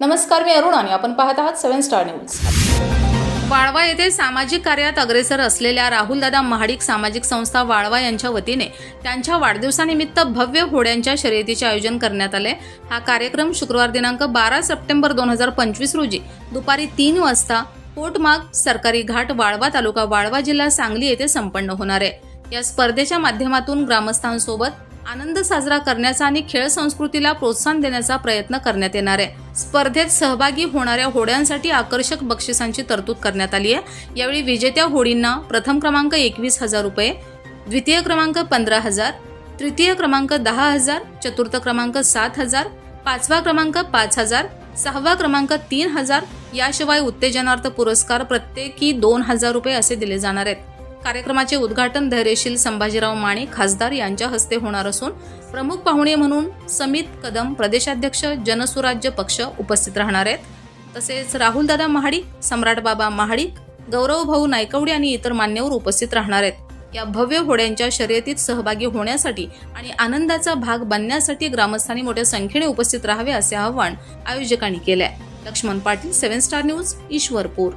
नमस्कार मी अरुण आणि आपण पाहत आहात सेव्हन स्टार न्यूज. वाळवा येथे सामाजिक कार्यात अग्रेसर असलेल्या राहुलदादा महाडिक सामाजिक संस्था वाळवा यांच्या वतीने त्यांच्या वाढदिवसानिमित्त भव्य होड्यांच्या शर्यतीचे आयोजन करण्यात आले. हा कार्यक्रम शुक्रवार दिनांक बारा सप्टेंबर दोन हजार पंचवीस रोजी दुपारी तीन वाजता पोटमाग सरकारी घाट वाळवा तालुका वाळवा जिल्हा सांगली येथे संपन्न होणार आहे. या स्पर्धेच्या माध्यमातून ग्रामस्थांसोबत आनंद साजरा करण्याचा आणि खेळ संस्कृतीला प्रोत्साहन देण्याचा प्रयत्न करण्यात येणार आहे. स्पर्धेत सहभागी होणाऱ्या होड्यांसाठी आकर्षक बक्षिसांची तरतूद करण्यात आली आहे. यावेळी विजेत्या होडींना प्रथम क्रमांक एकवीस हजार रुपये द्वितीय क्रमांक पंधरा हजार तृतीय क्रमांक दहा हजार चतुर्थ क्रमांक सात हजार पाचवा क्रमांक पाच हजार सहावा क्रमांक तीन हजार याशिवाय उत्तेजनार्थ पुरस्कार प्रत्येकी दोन हजार रुपये असे दिले जाणार आहेत. कार्यक्रमाचे उद्घाटन धैर्यशील संभाजीराव माने खासदार यांच्या हस्ते होणार असून प्रमुख पाहुणे म्हणून समित कदम प्रदेशाध्यक्ष जनसुराज्य पक्ष उपस्थित राहणार आहेत. तसेच राहुलदादा महाडिक सम्राट बाबा महाडिक गौरव भाऊ नायकवडे आणि इतर मान्यवर उपस्थित राहणार आहेत. या भव्य होड्यांच्या शर्यतीत सहभागी होण्यासाठी आणि आनंदाचा भाग बनण्यासाठी ग्रामस्थांनी मोठ्या संख्येने उपस्थित राहावे असे आवाहन आयोजकांनी केले Laxman Patil seven star news Ishwarpur.